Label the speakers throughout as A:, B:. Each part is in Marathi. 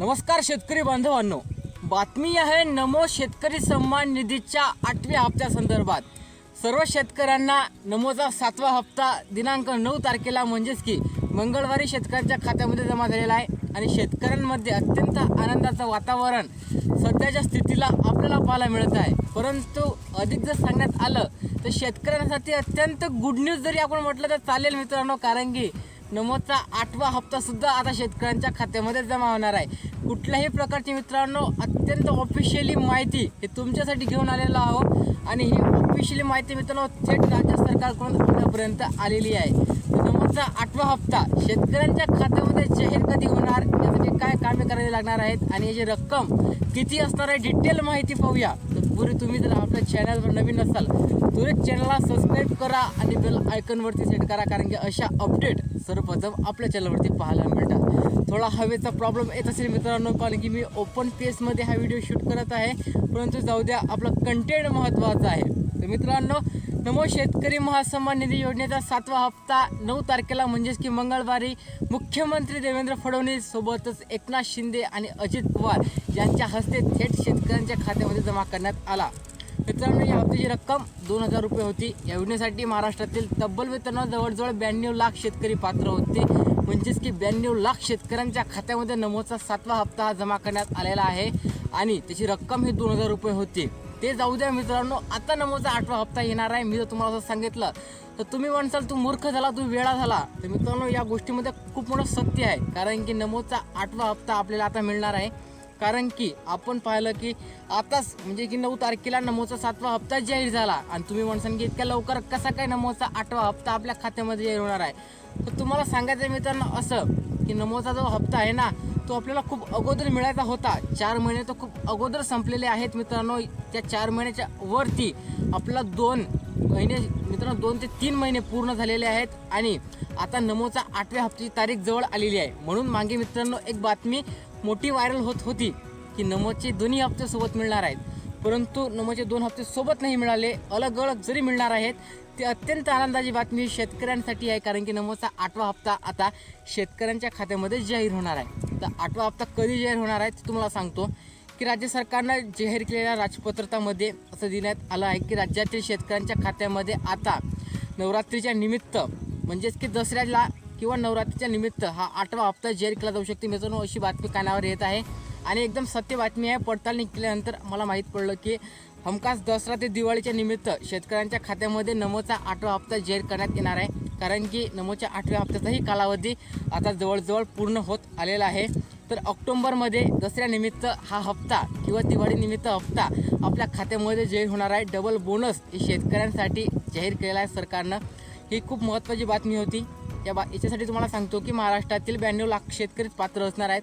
A: नमस्कार शेतकरी बांधवांनो. बातमी आहे नमो शेतकरी सन्मान निधीच्या आठव्या हप्त्यासंदर्भात सर्व शेतकऱ्यांना नमोचा सातवा हप्ता दिनांक नऊ तारखेला म्हणजेच की मंगळवारी शेतकऱ्यांच्या खात्यामध्ये जमा झालेला आहे आणि शेतकऱ्यांमध्ये अत्यंत आनंदाचं वातावरण सध्याच्या स्थितीला आपल्याला पाहायला मिळत आहे. परंतु अधिक जर सांगण्यात आलं तर शेतकऱ्यांसाठी अत्यंत गुड न्यूज जरी आपण म्हटलं तर चालेल मित्रांनो कारण की नमोचा आठवा हप्ता सुद्धा आता शेतकऱ्यांच्या खात्यामध्ये जमा होणार आहे. कुठल्याही प्रकारची मित्रांनो अत्यंत ऑफिशियली माहिती हे तुमच्यासाठी घेऊन आलेलो आहोत. आणि ही ऑफिशियली माहिती मित्रांनो थेट राज्य सरकारकडून आपल्यापर्यंत आलेली आहे. नमोदचा नमोचा आठवा हप्ता शेतकऱ्यांच्या खात्यामध्ये जाहीर कधी होणार यासाठी काय कामे करावी लागणार आहेत आणि याची रक्कम किती असणार आहे डिटेल माहिती पाहूया. तर पूर्वी तुम्ही जर आपल्या चॅनलवर नवीन असाल त्वरित चॅनलला सबस्क्राईब करा आणि बेल आयकनवरती सेट करा कारण की अशा अपडेट सर्वप्रथम आपल्या चॅनलवरती पाहायला मिळतात. थोडा हवेचा प्रॉब्लेम येत असेल मित्रांनो कारण की मी ओपन पेसमध्ये हा व्हिडिओ शूट करत आहे. परंतु जाऊ द्या आपला कंटेंट महत्त्वाचा आहे. तर मित्रांनो नमो शेतकरी महासन्मान निधी योजनेचा सातवा हप्ता नऊ तारखेला म्हणजेच की मंगळवारी मुख्यमंत्री देवेंद्र फडणवीस सोबतच एकनाथ शिंदे आणि अजित पवार यांच्या हस्ते थेट शेतकऱ्यांच्या खात्यामध्ये जमा करण्यात आला. मित्रांनो या हप्त्याची रक्कम दोन हजार रुपये होती. या योजनेसाठी महाराष्ट्रातील तब्बल वेतनावर जवळजवळ ब्याण्णव लाख शेतकरी पात्र होते. म्हणजेच की ब्याण्णव लाख शेतकऱ्यांच्या खात्यामध्ये नमोचा सातवा हप्ता हा जमा करण्यात आलेला आहे आणि त्याची रक्कम ही दोन हजार रुपये होती. ते जाऊ द्या मित्रांनो आता नमोचा आठवा हप्ता येणार आहे. मी जर तुम्हाला असं सांगितलं तर तुम्ही म्हणसाल तू मूर्ख झाला तू वेळा झाला. तर मित्रांनो या गोष्टीमध्ये खूप मोठं सत्य आहे कारण की नमोचा आठवा हप्ता आपल्याला आता मिळणार आहे. कारण की आपण पाहिलं की आताच म्हणजे की नऊ तारखेला नमोचा सातवा हप्ता जाहीर झाला. आणि तुम्ही म्हणसान की इतक्या लवकर कसा काय नमोचा आठवा हप्ता आपल्या खात्यामध्ये जाहीर होणार आहे? तर तुम्हाला सांगायचं आहे मित्रांनो असं की नमोचा जो हप्ता आहे ना तो आपल्याला खूप अगोदर मिळायचा होता. चार महिने तर खूप अगोदर संपलेले आहेत मित्रांनो. त्या चार महिन्याच्या वरती आपला दोन महिने मित्रांनो दोन ते तीन महिने पूर्ण झालेले आहेत. आणि आता नमोचा आठव्या हप्त्याची तारीख जवळ आलेली आहे. म्हणून मागे मित्रांनो एक बातमी मोठी व्हायरल होत होती की नमोचे दोन्ही हप्ते सोबत मिळणार आहेत. परंतु नमोचे दोन हप्ते सोबत नाही मिळाले अलग अलग जरी मिळणार आहेत ते अत्यंत आनंदाची बातमी शेतकऱ्यांसाठी आहे कारण की नमोचा आठवा हप्ता आता शेतकऱ्यांच्या खात्यामध्ये जाहीर होणार आहे. तर आठवा हप्ता कधी जाहीर होणार आहे ते तुम्हाला सांगतो की राज्य सरकारनं जाहीर केलेल्या राजपत्रतामध्ये असं देण्यात आलं आहे की राज्यातील शेतकऱ्यांच्या खात्यामध्ये आता नवरात्रीच्या निमित्त म्हणजेच की दसऱ्याला किंवा नवरात्रीच्या निमित्त हा आठवा हप्ता जाहीर केला जाऊ शकते. मित्रांनो अशी बातमी कानावर येत आहे. आणि एकदम सत्य बातमी आहे. पडताळणी केल्यानंतर मला माहीत पडलं की हमखास दसरा ते दिवाळीच्या निमित्त शेतकऱ्यांच्या खात्यामध्ये नमोचा आठवा हप्ता जाहीर करण्यात येणार आहे. कारण की नमोच्या आठव्या हप्त्याचाही कालावधी आता जवळजवळ पूर्ण होत आलेला आहे. तर ऑक्टोंबरमध्ये दसऱ्यानिमित्त हा हप्ता किंवा दिवाळीनिमित्त हप्ता आपल्या खात्यामध्ये जाहीर होणार आहे. डबल बोनस हे शेतकऱ्यांसाठी जाहीर केलेला आहे सरकारनं. ही खूप महत्त्वाची बातमी होती. या बा याच्यासाठी तुम्हाला सांगतो की महाराष्ट्रातील ब्याण्णव लाख शेतकरीच पात्र असणार आहेत.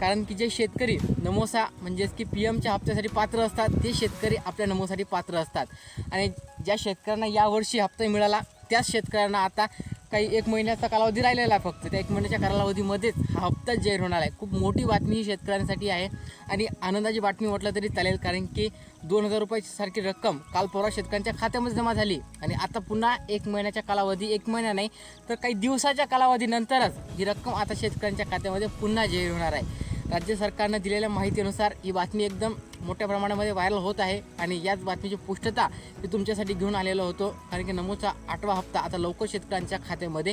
A: कारण की जे शेतकरी नमोसा म्हणजेच की पी एमच्या हप्त्यासाठी पात्र असतात ते शेतकरी आपल्या नमोसाठी पात्र असतात. आणि ज्या शेतकऱ्यांना यावर्षी हप्ता मिळाला त्याच शेतकऱ्यांना आता काही एक महिन्याचा कालावधी राहिलेला आहे फक्त. त्या एक महिन्याच्या कालावधीमध्येच हा हप्ताच जाहीर होणार आहे. खूप मोठी बातमी ही शेतकऱ्यांसाठी आहे आणि आनंदाची बातमी म्हटलं तरी चालेल कारण की दोन हजार रुपयाची सारखी रक्कम काल परवा शेतकऱ्यांच्या खात्यामध्ये जमा झाली आणि आता पुन्हा एक महिन्याच्या कालावधी एक महिना नाही तर काही दिवसाच्या कालावधीनंतरच ही रक्कम आता शेतकऱ्यांच्या खात्यामध्ये पुन्हा जाहीर होणार आहे. राज्य सरकारनं दिलेल्या माहितीनुसार ही बातमी एकदम मोठ्या प्रमाणामध्ये व्हायरल होत आहे आणि याच बातमीची पुष्टता मी तुमच्यासाठी घेऊन आलेलो होतो. कारण की नमोचा आठवा हप्ता आता लवकर शेतकऱ्यांच्या खात्यामध्ये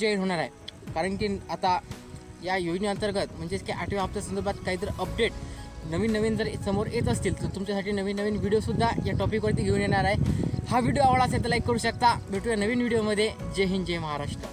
A: जाहीर होणार आहे. कारण की आता या योजनेअंतर्गत म्हणजेच की आठव्या हप्त्यासंदर्भात काहीतरी अपडेट नवीन नवीन जर समोर येत असतील तर तुमच्यासाठी नवीन नवीन व्हिडिओसुद्धा या टॉपिकवरती घेऊन येणार आहे. हा व्हिडिओ आवडला असेल तर लाईक करू शकता. भेटूया नवीन व्हिडिओमध्ये जय हिंद जय महाराष्ट्र.